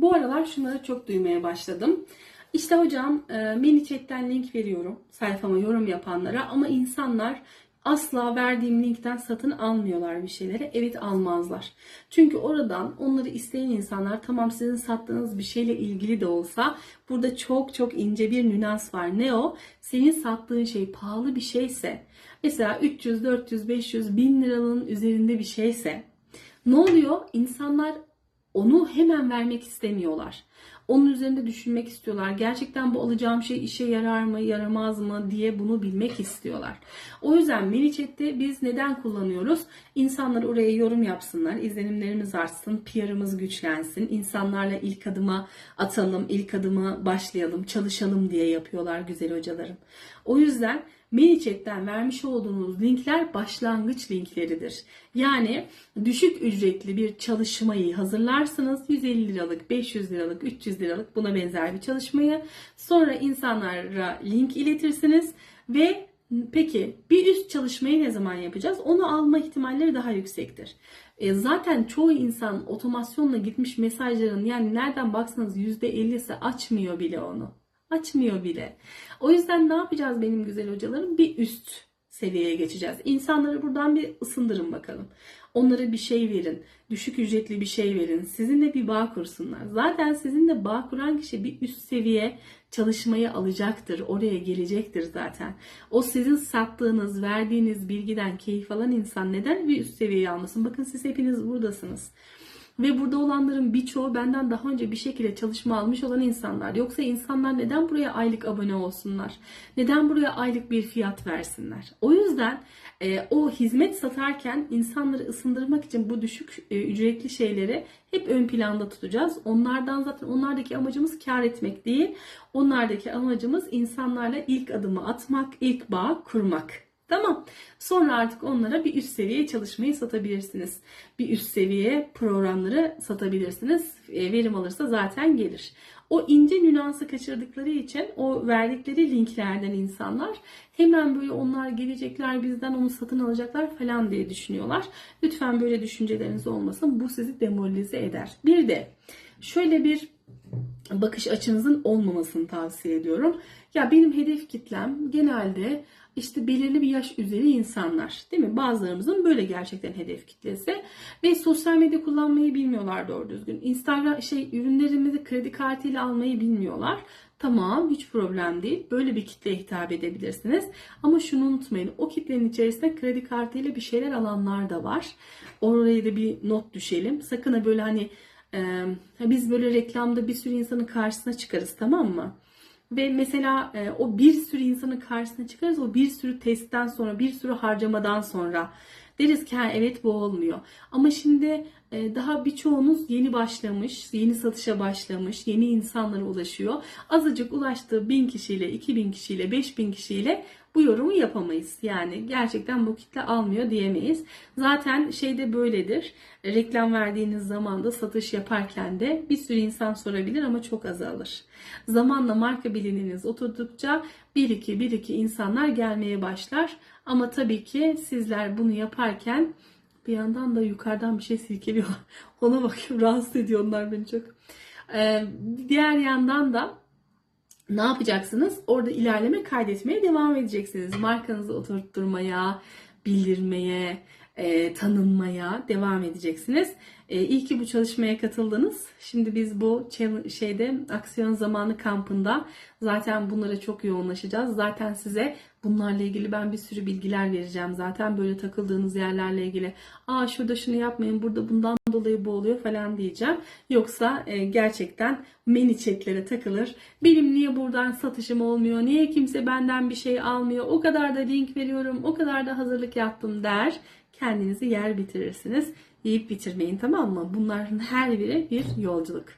Bu aralar şunları çok duymaya başladım. İşte hocam e, mini chatten link veriyorum sayfama yorum yapanlara ama insanlar asla verdiğim linkten satın almıyorlar bir şeyleri. Evet almazlar. Çünkü oradan onları isteyen insanlar tamam sizin sattığınız bir şeyle ilgili de olsa burada çok çok ince bir nüans var. Ne o? Senin sattığın şey pahalı bir şeyse mesela 300, 400, 500, 1000 liranın üzerinde bir şeyse ne oluyor? İnsanlar onu hemen vermek istemiyorlar. Onun üzerinde düşünmek istiyorlar. Gerçekten bu alacağım şey işe yarar mı, yaramaz mı diye bunu bilmek istiyorlar. O yüzden ManyChat'te biz neden kullanıyoruz? İnsanlar oraya yorum yapsınlar, izlenimlerimiz artsın, PR'ımız güçlensin, insanlarla ilk adıma atalım, ilk adıma başlayalım, çalışalım diye yapıyorlar güzel hocalarım. O yüzden ManyChat'ten vermiş olduğunuz linkler başlangıç linkleridir. Yani düşük ücretli bir çalışmayı hazırlarsınız. 150 liralık, 500 liralık, 300 liralık buna benzer bir çalışmayı. Sonra insanlara link iletirsiniz ve peki bir üst çalışmayı ne zaman yapacağız? Onu alma ihtimalleri daha yüksektir. E, zaten çoğu insan otomasyonla gitmiş mesajların yani nereden baksanız %50'si açmıyor bile onu. Açmıyor bile. O yüzden ne yapacağız benim güzel hocalarım? Bir üst seviyeye geçeceğiz. İnsanları buradan bir ısındırın bakalım. Onlara bir şey verin. Düşük ücretli bir şey verin. Sizinle bir bağ kursunlar. Zaten sizinle bağ kuran kişi bir üst seviye çalışmayı alacaktır. Oraya gelecektir zaten. O sizin sattığınız, verdiğiniz bilgiden keyif alan insan neden bir üst seviyeyi almasın? Bakın siz hepiniz buradasınız. Ve burada olanların birçoğu benden daha önce bir şekilde çalışma almış olan insanlar. Yoksa insanlar neden buraya aylık abone olsunlar? Neden buraya aylık bir fiyat versinler? O yüzden e, o hizmet satarken insanları ısındırmak için bu düşük e, ücretli şeyleri hep ön planda tutacağız. Onlardan zaten onlardaki amacımız kar etmek değil. Onlardaki amacımız insanlarla ilk adımı atmak, ilk bağ kurmak. Tamam. Sonra artık onlara bir üst seviye çalışmayı satabilirsiniz. Bir üst seviye programları satabilirsiniz. E, verim alırsa zaten gelir. O ince nüansı kaçırdıkları için o verdikleri linklerden insanlar hemen böyle onlar gelecekler bizden onu satın alacaklar falan diye düşünüyorlar. Lütfen böyle düşünceleriniz olmasın. Bu sizi demoralize eder. Bir de şöyle bir bakış açınızın olmamasını tavsiye ediyorum. Ya benim hedef kitlem genelde işte belirli bir yaş üzeri insanlar değil mi? Bazılarımızın böyle gerçekten hedef kitlesi ve sosyal medya kullanmayı bilmiyorlar doğru düzgün. Instagram şey ürünlerimizi kredi kartıyla almayı bilmiyorlar. Tamam hiç problem değil. Böyle bir kitleye hitap edebilirsiniz. Ama şunu unutmayın. O kitlenin içerisinde kredi kartıyla bir şeyler alanlar da var. Oraya da bir not düşelim. Sakın ha böyle hani e, biz böyle reklamda bir sürü insanın karşısına çıkarız tamam mı? Ve mesela e, o bir sürü insanın karşısına çıkarız. O bir sürü testten sonra, bir sürü harcamadan sonra deriz ki ha, evet bu olmuyor. Ama şimdi e, daha birçoğunuz yeni başlamış, yeni satışa başlamış, yeni insanlara ulaşıyor. Azıcık ulaştığı bin kişiyle, iki bin kişiyle, beş bin kişiyle bu yorumu yapamayız. Yani gerçekten bu kitle almıyor diyemeyiz. Zaten şeyde böyledir. Reklam verdiğiniz zaman da satış yaparken de bir sürü insan sorabilir ama çok azalır. Zamanla marka bilininiz oturdukça bir iki bir iki insanlar gelmeye başlar. Ama tabii ki sizler bunu yaparken bir yandan da yukarıdan bir şey silkeliyorlar. Ona bakıyorum rahatsız ediyor onlar beni çok. Ee, diğer yandan da ne yapacaksınız? Orada ilerleme kaydetmeye devam edeceksiniz. Markanızı oturtturmaya, bildirmeye, e, tanınmaya devam edeceksiniz. E, iyi ki bu çalışmaya katıldınız. Şimdi biz bu şeyde aksiyon zamanı kampında zaten bunlara çok yoğunlaşacağız. Zaten size bunlarla ilgili ben bir sürü bilgiler vereceğim. Zaten böyle takıldığınız yerlerle ilgili. Aa şurada şunu yapmayın, burada bundan dolayı bu oluyor falan diyeceğim. Yoksa e, gerçekten meni chatlere takılır. Benim niye buradan satışım olmuyor? Niye kimse benden bir şey almıyor? O kadar da link veriyorum, o kadar da hazırlık yaptım der kendinizi yer bitirirsiniz. Yiyip bitirmeyin tamam mı? Bunların her biri bir yolculuk.